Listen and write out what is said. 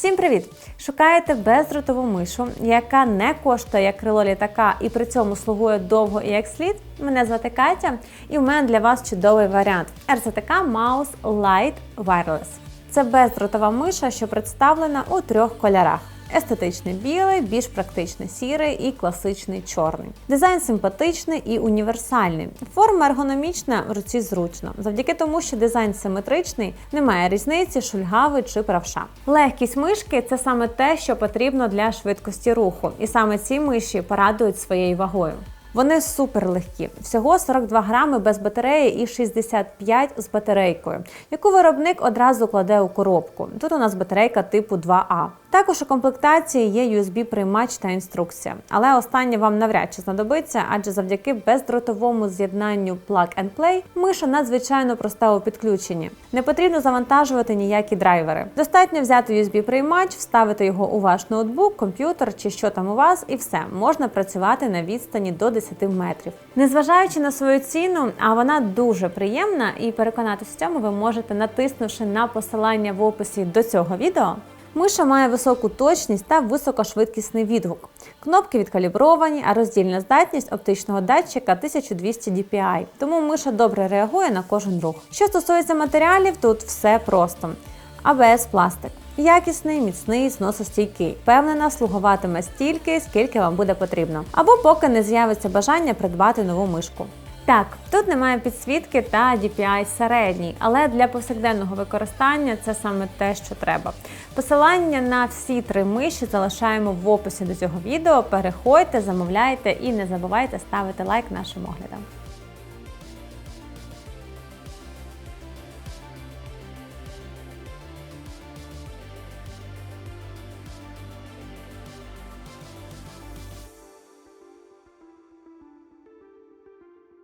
Всім привіт! Шукаєте бездротову мишу, яка не коштує як крило літака і при цьому слугує довго і як слід. Мене звати Катя, і в мене для вас чудовий варіант RZTK Mouse Light Wireless. Це бездротова миша, що представлена у трьох кольорах. Естетичний білий, більш практичний сірий і класичний чорний. Дизайн симпатичний і універсальний. Форма ергономічна, в руці зручно. Завдяки тому, що дизайн симетричний, немає різниці, шульгавий чи правша. Легкість мишки це саме те, що потрібно для швидкості руху, і саме ці миші порадують своєю вагою. Вони супер легкі, всього 42 грами без батареї і 65 з батарейкою, яку виробник одразу кладе у коробку. Тут у нас батарейка типу 2А. Також у комплектації є USB-приймач та інструкція, але останнє вам навряд чи знадобиться, адже завдяки бездротовому з'єднанню Plug and Play миша надзвичайно проста у підключенні. Не потрібно завантажувати ніякі драйвери. Достатньо взяти USB-приймач, вставити його у ваш ноутбук, комп'ютер чи що там у вас, і все можна працювати на відстані до 10 метрів. Незважаючи на свою ціну, а вона дуже приємна, і переконатись в цьому ви можете натиснувши на посилання в описі до цього відео. Миша має високу точність та високошвидкісний відгук. Кнопки відкалібровані, а роздільна здатність оптичного датчика 1200 DPI, тому миша добре реагує на кожен рух. Що стосується матеріалів, тут все просто. АБС пластик. Якісний, міцний, зносостійкий. Впевнена, слугуватиме стільки, скільки вам буде потрібно. Або поки не з'явиться бажання придбати нову мишку. Так, тут немає підсвітки та DPI середній, але для повсякденного використання це саме те, що треба. Посилання на всі три миші залишаємо в описі до цього відео. Переходьте, замовляйте і не забувайте ставити лайк нашим оглядам.